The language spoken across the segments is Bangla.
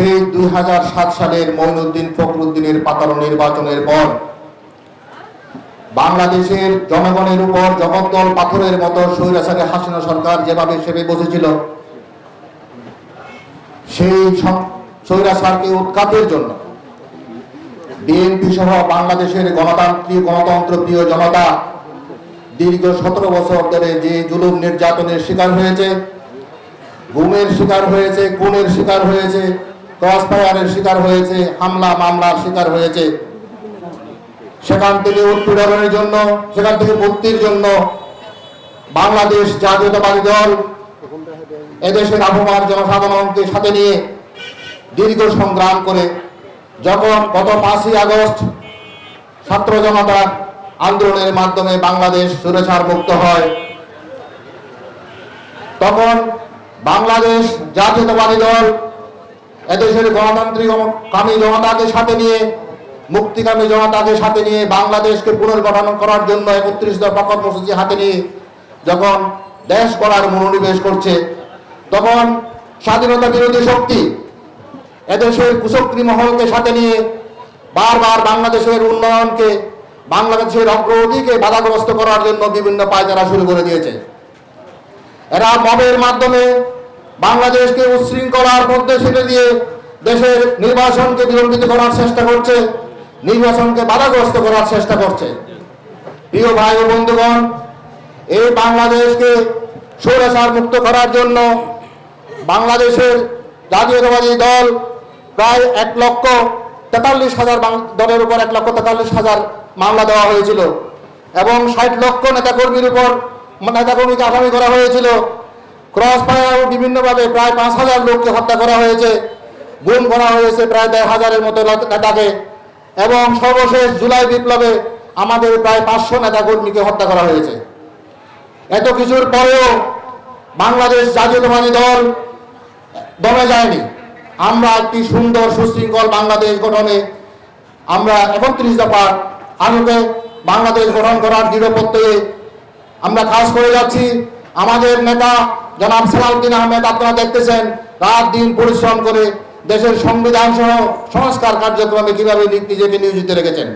সেই দুই হাজার সাত সালের মঈনুদ্দিন ফখরুদ্দিনের পাতানো নির্বাচনের পর বাংলাদেশের জনগণের উপর জগদ্দল পাথরের মতো স্বৈরাচারী হাসিনা সরকার যেভাবে সেবে বসেছিল, সেই সং- স্বৈরাচারকে উৎখাতের জন্য বিএনপি সহ বাংলাদেশের গণতান্ত্রিক গণতন্ত্র প্রিয় জনতা দীর্ঘ সতেরো বছর ধরে যে জুলুম নির্যাতনের শিকার হয়েছে, গুমের শিকার হয়েছে, খুনের শিকার হয়েছে ক্রস ফায়ারের শিকার হয়েছে, হামলা, মামলার শিকার হয়েছে। সেখান থেকে উৎপীড়নের জন্য, সেখান থেকে মুক্তির জন্য বাংলাদেশ জাতীয়তাবাদী দল এদেশের আবহাওয়ার জনসাধারণকে সাথে নিয়ে দীর্ঘ সংগ্রাম করে, যখন গত পাঁচই আগস্ট ছাত্র জনতা আন্দোলনের মাধ্যমে বাংলাদেশ সুরেশার মুক্ত হয়, তখন বাংলাদেশ জাতীয়তাবাদী দল এদেশের গণতান্ত্রিক কামী জনতাকে সাথে নিয়ে, মুক্তিকামী জনতাকে সাথে নিয়ে বাংলাদেশকে পুনর্গঠন করার জন্য একত্রিশ দফা কর্মসূচি হাতে নিয়ে যখন দেশ গড়ার মনোনিবেশ করছে, তখন স্বাধীনতা বিরোধী শক্তি এদেশের কুশক্রী মহলকে সাথে নিয়ে বারবার বাংলাদেশের উন্নয়নকে, বাংলাদেশের অগ্রগতিকে বাধাগ্রস্ত করার জন্য বিভিন্ন পায়তারা শুরু করে দিয়েছে। এরা মবের মাধ্যমে বাংলাদেশকে উচ্ছৃঙ্খলার মধ্যে ছেড়ে দিয়ে দেশের নির্বাচনকে বিলম্বিত করার চেষ্টা করছে, নির্বাচনকে বাধাগ্রস্ত করার চেষ্টা করছে। প্রিয় ভাই ও বন্ধুগণ, এই বাংলাদেশকে স্বৈরাচার মুক্ত করার জন্য বাংলাদেশের জাতীয়তাবাদী দল প্রায় এক লক্ষ তেতাল্লিশ হাজার দলের উপর এক লক্ষ তেতাল্লিশ হাজার মামলা দেওয়া হয়েছিল এবং ষাট লক্ষ নেতাকর্মীর উপর নেতাকর্মীকে আসামি করা হয়েছিল। ক্রস ফায়ার বিভিন্নভাবে প্রায় পাঁচ হাজার লোককে হত্যা করা হয়েছে। গুম করা হয়েছে প্রায় দেড় হাজারের মতো নেতাকে। এবং সর্বশেষ জুলাই বিপ্লবে আমাদের প্রায় পাঁচশো নেতাকর্মীকে হত্যা করা হয়েছে। এত কিছুর পরেও বাংলাদেশ জাতীয়তাবাদী দল দমে যায়নি। আমরা একটি সুন্দর সুশৃঙ্খল বাংলাদেশ গঠনে আমরা একত্রিশ দফা আলোকে বাংলাদেশ গঠন করার দৃঢ় আমরা কাজ করে যাচ্ছি। আমাদের নেতা জনাব সালাউদ্দিন আহমেদ, আপনারা দেখতেছেন রাত দিন পরিশ্রম করে দেশের সংবিধান সহ সংস্কার কার্যক্রমে কীভাবে নিজেকে নিয়োজিত রেখেছেন।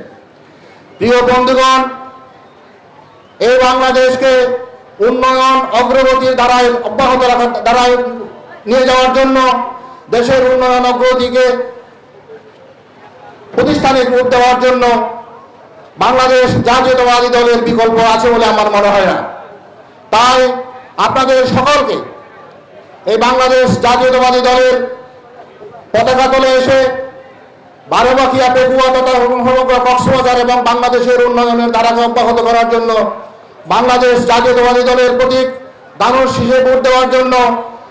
প্রিয় বন্ধুগণ, এই বাংলাদেশকে উন্নয়ন অগ্রগতির দ্বারায় অব্যাহত রাখার দ্বারায় নিয়ে যাওয়ার জন্য দেশের উন্নয়ন অগ্রগতিকে প্রতিষ্ঠানিক রূপ দেওয়ার জন্য বাংলাদেশ জাতীয়তাবাদী দলের বিকল্প আছে বলে আমার মনে হয় না। তাই আপনাদের সকলকে এই বাংলাদেশ জাতীয়তাবাদী দলের পতাকা তলে এসে বারোবাকিয়া পেকুয়া তথা সমগ্র কক্সবাজার এবং বাংলাদেশের উন্নয়নের ধারাকে অব্যাহত করার জন্য বাংলাদেশ জাতীয়তাবাদী দলের প্রতীক দানুর শীষে ভোট দেওয়ার জন্য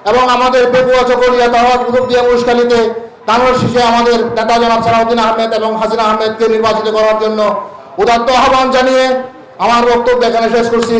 এবং আমাদের পেকুয়া চকরিয়া তাহার কুতুবদিয়া মুশকালিতে দানুর শীষে আমাদের নেতা জনাব সালাউদ্দিন আহমেদ এবং হাসিনা আহমেদকে নির্বাচিত করার জন্য উদাত্ত আহ্বান জানিয়ে আমার বক্তব্য এখানে শেষ করছি।